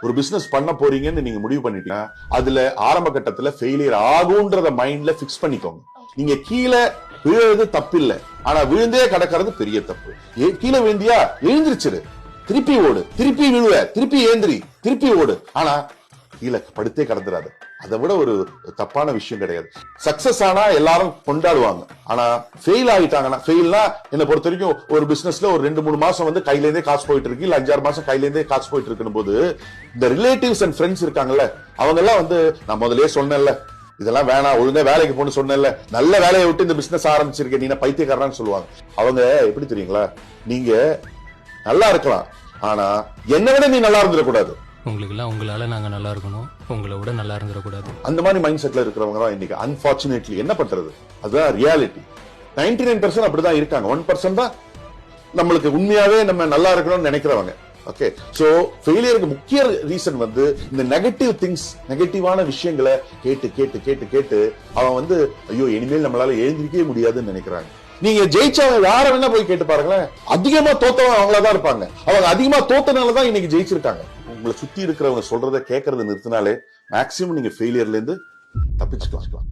ஒரு பிசினஸ் பண்ண போறீங்கன்னு நீங்க முடிவு பண்ணிட்டீங்கன்னா அதுல ஆரம்ப கட்டத்துல ஃபெயிலியர் ஆகுன்றத மைண்ட்ல ஃபிக்ஸ் பண்ணிக்கோங்க. நீங்க கீழே விழுறது தப்பு இல்ல ஆனா விழுந்தே கிடக்கிறது பெரிய தப்பு. கீழே விழுந்தியா? எழுந்திருச்சிரு. திருப்பி ஓடு. திருப்பி விழுவ. திருப்பி ஏந்திரி. திருப்பி ஓடு. ஆனா கீழே படுத்தே கடந்துடாது அதை விட ஒரு தப்பான விஷயம் கிடையாது. சக்சஸ் ஆனா எல்லாரும் கொண்டாடுவாங்க. ஆனா ஃபெயில் ஆயிட்டாங்கன்னா ஃபெயில்னா என்னை பொறுத்த வரைக்கும் ஒரு பிசினஸ்ல ஒரு ரெண்டு மூணு மாசம் வந்து கையிலேருந்தே காசு போயிட்டு இருக்கு. இல்ல அஞ்சாறு மாசம் கையில இருந்தே காசு போயிட்டு இருக்கும் போது இந்த ரிலேட்டிவ்ஸ் அண்ட் ஃப்ரெண்ட்ஸ் இருக்காங்கல்ல அவங்க எல்லாம் வந்து நான் முதலே சொன்னேன்ல இதெல்லாம் வேணாம் ஒழுங்கா வேலைக்கு போன்னு சொன்னேன்ல நல்ல வேலையை விட்டு இந்த பிசினஸ் ஆரம்பிச்சிருக்கேன் நீ பைத்தியக்காரன்னு சொல்லுவாங்க. அவங்க எப்படி தெரியுங்களா? நீங்க நல்லா இருக்கலாம். ஆனா என்னை விட நீ நல்லா இருந்துடக்கூடாது. உங்களுக்குலாம் உங்களால நாங்க நல்லா இருக்கணும். உங்களை விட நல்லா இருந்துடக்கூடாது. அந்த மாதிரி மைண்ட் செட்ல இருக்கிறவங்க தான் இன்னைக்கு. அன்பார்ச்சுனேட்லி என்ன பண்றது? அதுதான் ரியாலிட்டி நைன்டி நைன் பர்சன்ட் அப்படிதான் இருக்காங்க. ஒன் பர்சன்ட் தான் நம்மளுக்கு உண்மையாவே நம்ம நல்லா இருக்கணும்னு நினைக்கிறவங்க. ஓகே சோ ஃபெயிலியருக்கு முக்கிய ரீசன் வந்து இந்த நெகட்டிவ் திங்ஸ் நெகட்டிவான விஷயங்களை கேட்டு கேட்டு கேட்டு கேட்டு அவன் வந்து ஐயோ இனிமேல் நம்மளால எழுந்திருக்கவே முடியாதுன்னு நினைக்கிறாங்க. நீங்க ஜெயிச்சவங்க யார வேணா போய் கேட்டு பாருங்களேன். அதிகமா தோத்தவங்க அவங்களதான் இருப்பாங்க. அவங்க அதிகமா தோத்தனால தான் இன்னைக்கு ஜெயிச்சிருக்காங்க. உங்களை சுத்தி இருக்கிறவங்க சொல்றதை கேட்கறத நிறுத்தினாலே மேக்சிமம் நீங்க ஃபெயிலியர்ல இருந்து தப்பிச்சுக்கலாம்.